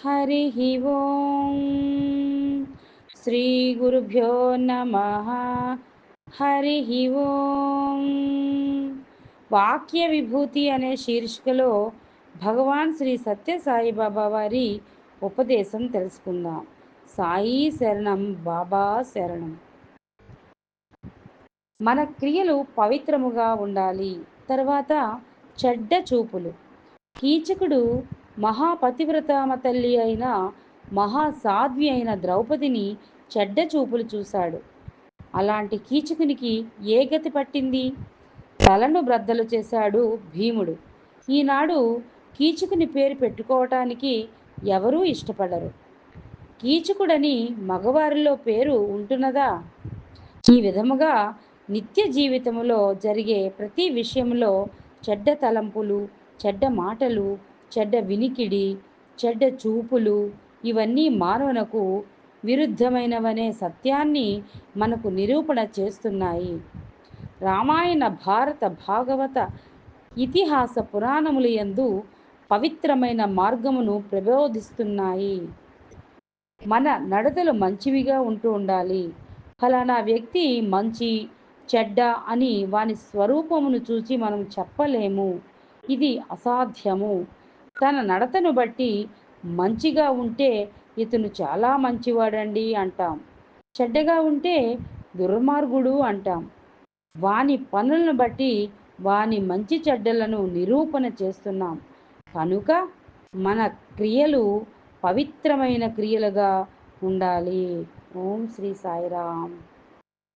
హరి ఓం శ్రీ గురుభ్యో నమ హరి ఓం వాక్య విభూతి అనే శీర్షికలో భగవాన్ శ్రీ సత్య సాయిబాబా వారి ఉపదేశం తెలుసుకుందాం. సాయి శరణం బాబా శరణం. మన క్రియలు పవిత్రముగా ఉండాలి. తర్వాత చెడ్డ చూపులు. కీచకుడు మహాపతివ్రతమ తల్లి అయిన మహాసాధ్వి అయిన ద్రౌపదిని చెడ్డ చూపులు చూశాడు. అలాంటి కీచకునికి ఏ గతి పట్టింది? తలను బ్రద్దలు చేశాడు భీముడు. ఈనాడు కీచకుని పేరు పెట్టుకోవటానికి ఎవరూ ఇష్టపడరు. కీచకుడని మగవారిలో పేరు ఉంటున్నదా? ఈ విధముగా నిత్య జీవితంలో జరిగే ప్రతి విషయంలో చెడ్డ తలంపులు చెడ్డ మాటలు చెడ్డ వినికిడి చెడ్డ చూపులు ఇవన్నీ మానవునకు విరుద్ధమైనవనే సత్యాన్ని మనకు నిరూపణ చేస్తున్నాయి. రామాయణ భారత భాగవత ఇతిహాస పురాణముల యందు పవిత్రమైన మార్గమును ప్రబోధిస్తున్నాయి. మన నడతలు మంచివిగా ఉంటూ ఉండాలి. ఫలానా వ్యక్తి మంచి చెడ్డ అని వాని స్వరూపమును చూచి మనం చెప్పలేము. ఇది అసాధ్యము. తన నడతను బట్టి మంచిగా ఉంటే ఇతను చాలా మంచివాడండి అంటాం. చెడ్డగా ఉంటే దుర్మార్గుడు అంటాం. వాని పనులను బట్టి వాని మంచి చెడ్డలను నిరూపణ చేస్తున్నాం. కనుక మన క్రియలు పవిత్రమైన క్రియలుగా ఉండాలి. ఓం శ్రీ సాయిరామ్.